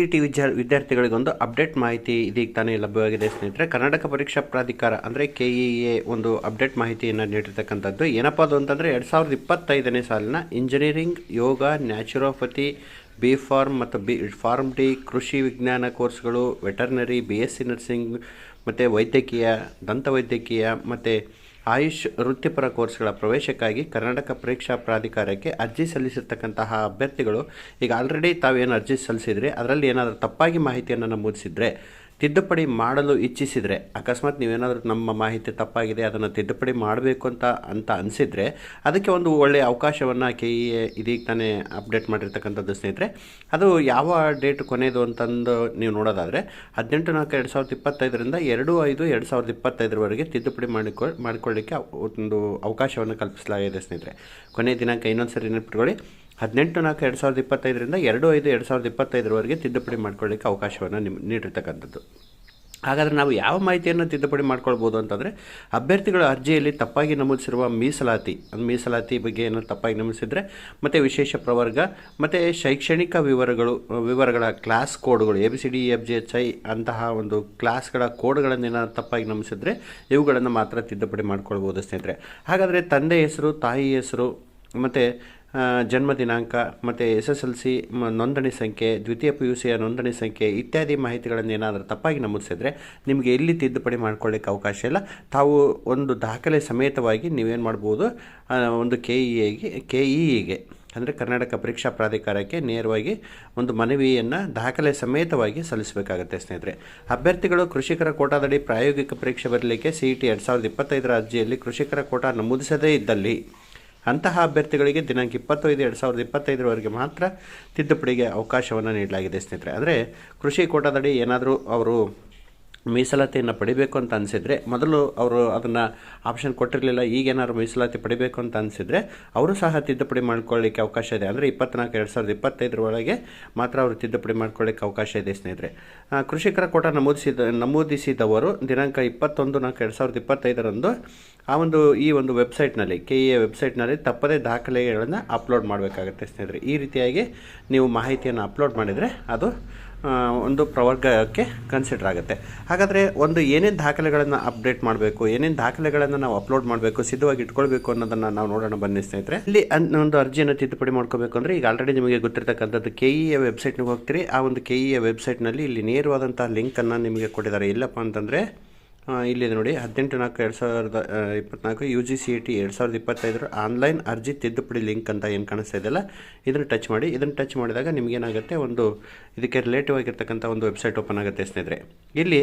E T ವಿದ್ಯಾ ವಿದ್ಯಾರ್ಥಿಗಳಿಗೊಂದು update ಮಾಹಿತಿ ಇದೀಗ ತಾನೇ ಲಭ್ಯವಾಗಿದೆ ಸ್ನೇಹಿತರೆ. ಕರ್ನಾಟಕ ಪರೀಕ್ಷಾ ಪ್ರಾಧಿಕಾರ ಅಂದರೆ ಕೆ ಇ ಎ ಒಂದು ಅಪ್ಡೇಟ್ ಮಾಹಿತಿಯನ್ನು ನೀಡಿರ್ತಕ್ಕಂಥದ್ದು. ಏನಪ್ಪ ಅದು ಅಂತಂದರೆ ಎರಡು ಸಾವಿರದ ಇಪ್ಪತ್ತೈದನೇ ಸಾಲಿನ engineering, yoga, naturopathy B pharm ಮತ್ತು ಬಿ ಫಾರ್ಮ್ ಡಿ ಕೃಷಿ ವಿಜ್ಞಾನ ಕೋರ್ಸ್ಗಳು, veterinary B S C nursing ಮತ್ತು ವೈದ್ಯಕೀಯ, ದಂತವೈದ್ಯಕೀಯ ಮತ್ತು ಆಯುಷ್ ವೃತ್ತಿಪರ ಕೋರ್ಸ್ಗಳ ಪ್ರವೇಶಕ್ಕಾಗಿ ಕರ್ನಾಟಕ ಪರೀಕ್ಷಾ ಪ್ರಾಧಿಕಾರಕ್ಕೆ ಅರ್ಜಿ ಸಲ್ಲಿಸಿರ್ತಕ್ಕಂತಹ ಅಭ್ಯರ್ಥಿಗಳು ಈಗ ಆಲ್ರೆಡಿ ತಾವೇನು ಅರ್ಜಿ ಸಲ್ಲಿಸಿದರೆ, ಅದರಲ್ಲಿ ಏನಾದರೂ ತಪ್ಪಾಗಿ ಮಾಹಿತಿಯನ್ನು ನಮೂದಿಸಿದರೆ ತಿದ್ದುಪಡಿ ಮಾಡಲು ಇಚ್ಛಿಸಿದರೆ, ಅಕಸ್ಮಾತ್ ನೀವೇನಾದರೂ ನಮ್ಮ ಮಾಹಿತಿ ತಪ್ಪಾಗಿದೆ, ಅದನ್ನು ತಿದ್ದುಪಡಿ ಮಾಡಬೇಕು ಅಂತ ಅಂತ ಅನಿಸಿದರೆ, ಅದಕ್ಕೆ ಒಂದು ಒಳ್ಳೆಯ ಅವಕಾಶವನ್ನು ಕೆ ಇ ಎ ಇದೀಗ ತಾನೇ ಅಪ್ಡೇಟ್ ಮಾಡಿರ್ತಕ್ಕಂಥದ್ದು ಸ್ನೇಹಿತರೆ. ಅದು ಯಾವ ಡೇಟ್ ಕೊನೆಯದು ಅಂತಂದು ನೀವು ನೋಡೋದಾದರೆ, ಹದಿನೆಂಟು ನಾಲ್ಕು ಎರಡು ಸಾವಿರದ ಇಪ್ಪತ್ತೈದರಿಂದ ಎರಡು ಐದು ಎರಡು ಸಾವಿರದ ಇಪ್ಪತ್ತೈದರವರೆಗೆ ತಿದ್ದುಪಡಿ ಮಾಡಿಕೊ, ಮಾಡಿಕೊಳ್ಳಿಕ್ಕೆ ಒಂದು ಅವಕಾಶವನ್ನು ಕಲ್ಪಿಸಲಾಗಿದೆ ಸ್ನೇಹಿತರೆ. ಕೊನೆಯ ದಿನಾಂಕ ಇನ್ನೊಂದು ಸರಿ ನೆನಪಿಟ್ಕೊಳ್ಳಿ. ಹದಿನೆಂಟು ನಾಲ್ಕು ಎರಡು ಸಾವಿರದ ಇಪ್ಪತ್ತೈದರಿಂದ ಎರಡು ಐದು ಎರಡು ಸಾವಿರದ ಇಪ್ಪತ್ತೈದರವರೆಗೆ ತಿದ್ದುಪಡಿ ಮಾಡ್ಕೊಳ್ಳಿಕ್ಕೆ ಅವಕಾಶವನ್ನು ನಿಮ್ ನೀಡಿರ್ತಕ್ಕಂಥದ್ದು. ಹಾಗಾದರೆ ನಾವು ಯಾವ ಮಾಹಿತಿಯನ್ನು ತಿದ್ದುಪಡಿ ಮಾಡ್ಕೊಳ್ಬೋದು ಅಂತಂದರೆ, ಅಭ್ಯರ್ಥಿಗಳ ಅರ್ಜಿಯಲ್ಲಿ ತಪ್ಪಾಗಿ ನಮೂದಿಸಿರುವ ಮೀಸಲಾತಿ ಮೀಸಲಾತಿ ಬಗ್ಗೆ ಏನೋ ತಪ್ಪಾಗಿ ನಮೂದಿಸಿದರೆ, ಮತ್ತು ವಿಶೇಷ ಪ್ರವರ್ಗ, ಮತ್ತು ಶೈಕ್ಷಣಿಕ ವಿವರಗಳು, ವಿವರಗಳ class ಕೋಡ್ಗಳು, A B C D F G, H I ಅಂತಹ ಒಂದು ಕ್ಲಾಸ್ಗಳ ಕೋಡ್ಗಳನ್ನು ಏನಾದ್ರು ತಪ್ಪಾಗಿ ನಮೂದಿಸಿದರೆ ಇವುಗಳನ್ನು ಮಾತ್ರ ತಿದ್ದುಪಡಿ ಮಾಡ್ಕೊಳ್ಬೋದು ಸ್ನೇಹಿತರೆ. ಹಾಗಾದರೆ ತಂದೆ ಹೆಸರು, ತಾಯಿ ಹೆಸರು, ಮತ್ತು ಜನ್ಮ ದಿನಾಂಕ ಮತ್ತು ಎಸ್ ಎಸ್ ಎಲ್ ಸಿ ನೋಂದಣಿ ಸಂಖ್ಯೆ, ದ್ವಿತೀಯ ಪಿ ಯು ಸಿಯ ನೋಂದಣಿ ಸಂಖ್ಯೆ ಇತ್ಯಾದಿ ಮಾಹಿತಿಗಳನ್ನು ಏನಾದರೂ ತಪ್ಪಾಗಿ ನಮೂದಿಸಿದ್ರೆ ನಿಮಗೆ ಎಲ್ಲಿ ತಿದ್ದುಪಡಿ ಮಾಡ್ಕೊಳ್ಳಿಕ್ಕೆ ಅವಕಾಶ ಇಲ್ಲ. ತಾವು ಒಂದು ದಾಖಲೆ ಸಮೇತವಾಗಿ ನೀವೇನು ಮಾಡ್ಬೋದು ಒಂದು ಕೆ ಇ ಎಗೆ, ಕೆ ಇ ಇಗೆ, ಅಂದರೆ ಕರ್ನಾಟಕ ಪರೀಕ್ಷಾ ಪ್ರಾಧಿಕಾರಕ್ಕೆ ನೇರವಾಗಿ ಒಂದು ಮನವಿಯನ್ನು ದಾಖಲೆ ಸಮೇತವಾಗಿ ಸಲ್ಲಿಸಬೇಕಾಗುತ್ತೆ ಸ್ನೇಹಿತರೆ. ಅಭ್ಯರ್ಥಿಗಳು ಕೃಷಿಕರ ಕೋಟಾದಡಿ ಪ್ರಾಯೋಗಿಕ ಪರೀಕ್ಷೆ ಬರಲಿಕ್ಕೆ ಸಿ ಇ ಟಿ ಎರಡು ಸಾವಿರದ ಇಪ್ಪತ್ತೈದರ ಅರ್ಜಿಯಲ್ಲಿ ಕೃಷಿಕರ ಕೋಟಾ ನಮೂದಿಸದೇ ಇದ್ದಲ್ಲಿ ಅಂತಹ ಅಭ್ಯರ್ಥಿಗಳಿಗೆ ದಿನಾಂಕ ಇಪ್ಪತ್ತೈದು, ಎರಡು ಸಾವಿರದ ಇಪ್ಪತ್ತೈದರವರೆಗೆ ಮಾತ್ರ ತಿದ್ದುಪಡಿಗೆ ಅವಕಾಶವನ್ನು ನೀಡಲಾಗಿದೆ ಸ್ನೇಹಿತರೆ. ಅಂದರೆ ಕೃಷಿ ಕೋಟಾದಡಿ ಏನಾದರೂ ಅವರು ಮೀಸಲಾತಿಯನ್ನು ಪಡಿಬೇಕು ಅಂತ ಅನಿಸಿದರೆ, ಮೊದಲು ಅವರು ಅದನ್ನು ಆಪ್ಷನ್ ಕೊಟ್ಟಿರಲಿಲ್ಲ ಈಗೇನಾದ್ರು ಮೀಸಲಾತಿ ಪಡಿಬೇಕು ಅಂತ ಅನಿಸಿದರೆ ಅವರು ಸಹ ತಿದ್ದುಪಡಿ ಮಾಡ್ಕೊಳ್ಳಿಕ್ಕೆ ಅವಕಾಶ ಇದೆ. ಅಂದರೆ ಇಪ್ಪತ್ನಾಲ್ಕು, ಎರಡು ಸಾವಿರದ ಇಪ್ಪತ್ತೈದರ ಒಳಗೆ ಮಾತ್ರ ಅವರು ತಿದ್ದುಪಡಿ ಮಾಡ್ಕೊಳ್ಳಿಕ್ಕೆ ಅವಕಾಶ ಇದೆ ಸ್ನೇಹಿತರೆ. ಕೃಷಿಕರ ಕೋಟ ನಮೂದಿಸಿದ, ನಮೂದಿಸಿದವರು ದಿನಾಂಕ ಇಪ್ಪತ್ತೊಂದು ನಾಲ್ಕು, ಎರಡು ಸಾವಿರದ ಇಪ್ಪತ್ತೈದರಂದು ಆ ಒಂದು, ಈ ಒಂದು ವೆಬ್ಸೈಟ್ನಲ್ಲಿ ಕೆ ಎ ವೆಬ್ಸೈಟ್ನಲ್ಲಿ ತಪ್ಪದೇ ದಾಖಲೆಗಳನ್ನು ಅಪ್ಲೋಡ್ ಮಾಡಬೇಕಾಗುತ್ತೆ ಸ್ನೇಹಿತರೆ. ಈ ರೀತಿಯಾಗಿ ನೀವು ಮಾಹಿತಿಯನ್ನು ಅಪ್ಲೋಡ್ ಮಾಡಿದರೆ ಅದು ಒಂದು ಪ್ರವರ್ಗಕ್ಕೆ ಕನ್ಸಿಡರ್ ಆಗುತ್ತೆ. ಹಾಗಾದರೆ ಒಂದು ಏನೇನು ದಾಖಲೆಗಳನ್ನು ಅಪ್ಡೇಟ್ ಮಾಡಬೇಕು, ಏನೇನು ದಾಖಲೆಗಳನ್ನು ನಾವು ಅಪ್ಲೋಡ್ ಮಾಡಬೇಕು, ಸಿದ್ಧವಾಗಿ ಇಟ್ಕೊಳ್ಬೇಕು ಅನ್ನೋದನ್ನು ನಾವು ನೋಡೋಣ ಬನ್ನಿ ಸ್ನೇಹಿತರೆ. ಇಲ್ಲಿ ಒಂದು ಅರ್ಜಿಯನ್ನು ತಿದ್ದುಪಡಿ ಮಾಡ್ಕೋಬೇಕು ಅಂದರೆ ಈಗ ಆಲ್ರೆಡಿ ನಿಮಗೆ ಗೊತ್ತಿರತಕ್ಕಂಥದ್ದು ಕೆ ಇ ಎ ವೆಬ್ಸೈಟ್ನಿಗೆ ಹೋಗ್ತೀರಿ. ಆ ಒಂದು ಕೆ ಇ ಎ ವೆಬ್ಸೈಟ್ನಲ್ಲಿ ಇಲ್ಲಿ ನೇರವಾದಂಥ ಲಿಂಕನ್ನು ನಿಮಗೆ ಕೊಟ್ಟಿದ್ದಾರೆ. ಇಲ್ಲಪ್ಪ ಅಂತಂದರೆ ಇಲ್ಲಿದೆ ನೋಡಿ. ಹದಿನೆಂಟು ನಾಲ್ಕು ಎರಡು ಸಾವಿರದ ಇಪ್ಪತ್ನಾಲ್ಕು U G C E T ಎರಡು ಸಾವಿರದ ಇಪ್ಪತ್ತೈದರ ಆನ್ಲೈನ್ ಅರ್ಜಿ ತಿದ್ದುಪಡಿ ಲಿಂಕ್ ಅಂತ ಏನು ಕಾಣಿಸ್ತಾ ಇದೆಯಲ್ಲ ಇದನ್ನು ಟಚ್ ಮಾಡಿ. ಇದನ್ನು ಟಚ್ ಮಾಡಿದಾಗ ನಿಮಗೇನಾಗುತ್ತೆ ಒಂದು ಇದಕ್ಕೆ ರಿಲೇಟಿವ್ ಆಗಿರ್ತಕ್ಕಂಥ ಒಂದು ವೆಬ್ಸೈಟ್ ಓಪನ್ ಆಗುತ್ತೆ ಸ್ನೇಹಿತರೆ. ಇಲ್ಲಿ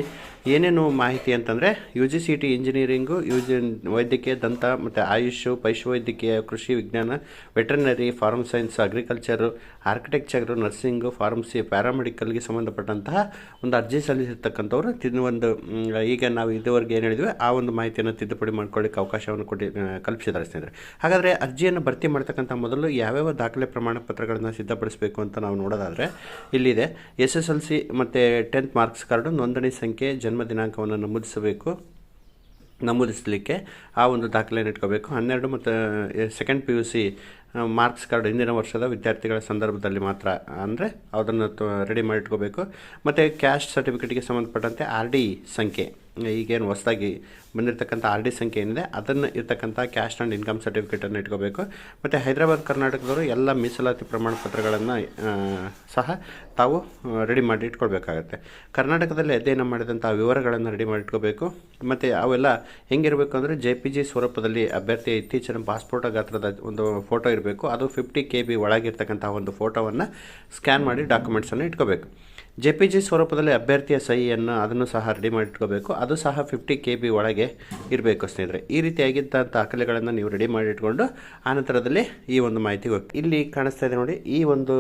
ಏನೇನು ಮಾಹಿತಿ ಅಂತಂದರೆ U G C T engineering U G ವೈದ್ಯಕೀಯ, ದಂತ ಮತ್ತು ಆಯುಷು, ಪಶುವೈದ್ಯಕೀಯ, ಕೃಷಿ ವಿಜ್ಞಾನ veterinary farm science agriculture architecture nursing pharmacy ಪ್ಯಾರಾಮೆಡಿಕಲ್ಗೆ ಸಂಬಂಧಪಟ್ಟಂತಹ ಒಂದು ಅರ್ಜಿ ಸಲ್ಲಿಸಿರ್ತಕ್ಕಂಥವ್ರು ಒಂದು ಈಗ ನಾವು ಇದುವರೆಗೆ ಏನು ಹೇಳಿದ್ವಿ, ಆ ಒಂದು ಮಾಹಿತಿಯನ್ನು ತಿದ್ದುಪಡಿ ಮಾಡ್ಕೊಳ್ಳಿಕ್ಕೆ ಅವಕಾಶವನ್ನು ಕೊಡಿ ಕಲ್ಪಿಸಿದ್ದಾರೆ ಸ್ನೇಹಿತರೆ. ಹಾಗಾದರೆ ಅರ್ಜಿಯನ್ನು ಭರ್ತಿ ಮಾಡ್ತಕ್ಕಂಥ ಮೊದಲು ಯಾವ್ಯಾವ ದಾಖಲೆ ಪ್ರಮಾಣ ಪತ್ರಗಳನ್ನು ಸಿದ್ಧಪಡಿಸಬೇಕು ಅಂತ ನಾವು ನೋಡೋದಾದರೆ, ಇಲ್ಲಿದೆ. ಎಸ್ ಎಸ್ ಎಲ್ ಸಿ ಮತ್ತು ಟೆಂತ್ ಮಾರ್ಕ್ಸ್ ಕಾರ್ಡು, ನೋಂದಣಿ ಸಂಖ್ಯೆ, ಜನ್ಮ ದಿನಾಂಕವನ್ನು ನಮೂದಿಸಬೇಕು, ನಮೂದಿಸಲಿಕ್ಕೆ ಆ ಒಂದು ದಾಖಲೆಯನ್ನು ಇಟ್ಕೋಬೇಕು. ಹನ್ನೆರಡು ಮತ್ತು second P U C marks card ಹಿಂದಿನ ವರ್ಷದ ವಿದ್ಯಾರ್ಥಿಗಳ ಸಂದರ್ಭದಲ್ಲಿ ಮಾತ್ರ, ಅಂದರೆ ಅದನ್ನು ರೆಡಿ ಮಾಡಿ ಇಟ್ಕೋಬೇಕು ಮತ್ತು ಕ್ಯಾಶ್ ಸರ್ಟಿಫಿಕೇಟ್ಗೆ ಸಂಬಂಧಪಟ್ಟಂತೆ ಆರ್ ಡಿ ಸಂಖ್ಯೆ. ಈಗೇನು ಹೊಸದಾಗಿ ಬಂದಿರತಕ್ಕಂಥ ಆರ್ ಡಿ ಸಂಖ್ಯೆ ಏನಿದೆ, ಅದನ್ನು ಇರತಕ್ಕಂಥ ಕ್ಯಾಶ್ ಆ್ಯಂಡ್ ಇನ್ಕಮ್ ಸರ್ಟಿಫಿಕೇಟನ್ನು ಇಟ್ಕೋಬೇಕು. ಮತ್ತು ಹೈದರಾಬಾದ್, ಕರ್ನಾಟಕದವರು ಎಲ್ಲ ಮೀಸಲಾತಿ ಪ್ರಮಾಣ ಪತ್ರಗಳನ್ನು ಸಹ ತಾವು ರೆಡಿ ಮಾಡಿ ಇಟ್ಕೊಳ್ಬೇಕಾಗತ್ತೆ. ಕರ್ನಾಟಕದಲ್ಲಿ ಅಧ್ಯಯನ ಮಾಡಿದಂಥ ವಿವರಗಳನ್ನು ರೆಡಿ ಮಾಡಿ ಇಟ್ಕೋಬೇಕು. ಮತ್ತು ಅವೆಲ್ಲ ಹೆಂಗಿರಬೇಕು ಅಂದರೆ ಜೆ ಪಿ ಜಿ ಸ್ವರೂಪದಲ್ಲಿ ಅಭ್ಯರ್ಥಿಯ ಇತ್ತೀಚಿನ ಪಾಸ್ಪೋರ್ಟ್ ಗಾತ್ರದ ಒಂದು ಫೋಟೋ ಇರಬೇಕು. ಅದು ಫಿಫ್ಟಿ ಕೆ ಬಿ ಒಳಗಿರ್ತಕ್ಕಂಥ ಒಂದು ಫೋಟೋವನ್ನು ಸ್ಕ್ಯಾನ್ ಮಾಡಿ ಡಾಕ್ಯುಮೆಂಟ್ಸನ್ನು ಇಟ್ಕೋಬೇಕು. ಜೆ ಪಿ ಜಿ ಸ್ವರೂಪದಲ್ಲಿ ಅಭ್ಯರ್ಥಿಯ ಸಹಿಯನ್ನು ಅದನ್ನು ಸಹ ರೆಡಿ ಮಾಡಿ ಇಟ್ಕೋಬೇಕು ಅದು ಸಹ ಫಿಫ್ಟಿ ಕೆ ಬಿ ಒಳಗೆ ಇರಬೇಕು ಸ್ನೇಹಿತರೆ. ಈ ರೀತಿಯಾಗಿದ್ದ ದಾಖಲೆಗಳನ್ನು ನೀವು ರೆಡಿ ಮಾಡಿ ಇಟ್ಕೊಂಡು ಆನಂತರದಲ್ಲಿ ಈ ಒಂದು ಮಾಹಿತಿ ಹೋಗಿ. ಇಲ್ಲಿ ಕಾಣಿಸ್ತಾ ಇದೆ ನೋಡಿ, ಈ ಒಂದು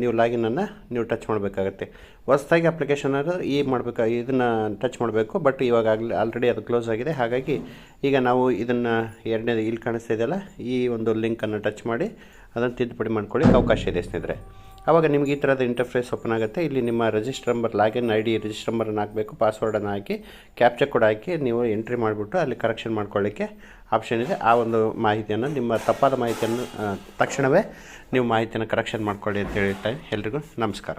ನೀವು ಲಾಗಿನನ್ನು ನೀವು ಟಚ್ ಮಾಡಬೇಕಾಗತ್ತೆ. ಹೊಸದಾಗಿ ಅಪ್ಲಿಕೇಶನ್ ಅದು ಈ ಮಾಡಬೇಕು, ಇದನ್ನು ಟಚ್ ಮಾಡಬೇಕು ಬಟ್ ಇವಾಗ ಆಗಲಿ ಆಲ್ರೆಡಿ ಅದು ಕ್ಲೋಸ್ ಆಗಿದೆ. ಹಾಗಾಗಿ ಈಗ ನಾವು ಇದನ್ನು ಎರಡನೇದು ಇಲ್ಲಿ ಕಾಣಿಸ್ತಾ ಇದೆಯಲ್ಲ, ಈ ಒಂದು ಲಿಂಕನ್ನು ಟಚ್ ಮಾಡಿ ಅದನ್ನು ತಿದ್ದುಪಡಿ ಮಾಡ್ಕೊಳ್ಳಿ ಅವಕಾಶ ಇದೆ ಸ್ನೇಹಿತರೆ. ಆವಾಗ ನಿಮಗೆ ಈ ಥರದ ಇಂಟರ್ಫೇಸ್ ಓಪನ್ ಆಗುತ್ತೆ. ಇಲ್ಲಿ ನಿಮ್ಮ register number login I D register ನಂಬರನ್ನು ಹಾಕಬೇಕು. ಪಾಸ್ವರ್ಡನ್ನು ಹಾಕಿ ಕ್ಯಾಪ್ಚರ್ ಕೂಡ ಹಾಕಿ ನೀವು ಎಂಟ್ರಿ ಮಾಡಿಬಿಟ್ಟು ಅಲ್ಲಿ ಕರೆಕ್ಷನ್ ಮಾಡ್ಕೊಳ್ಳಿಕ್ಕೆ ಆಪ್ಷನ್ ಇದೆ. ಆ ಒಂದು ಮಾಹಿತಿಯನ್ನು, ನಿಮ್ಮ ತಪ್ಪಾದ ಮಾಹಿತಿಯನ್ನು ತಕ್ಷಣವೇ ನೀವು ಮಾಹಿತಿಯನ್ನು ಕರೆಕ್ಷನ್ ಮಾಡ್ಕೊಳ್ಳಿ ಅಂತ ಹೇಳ್ತಾ ಎಲ್ರಿಗೂ ನಮಸ್ಕಾರ.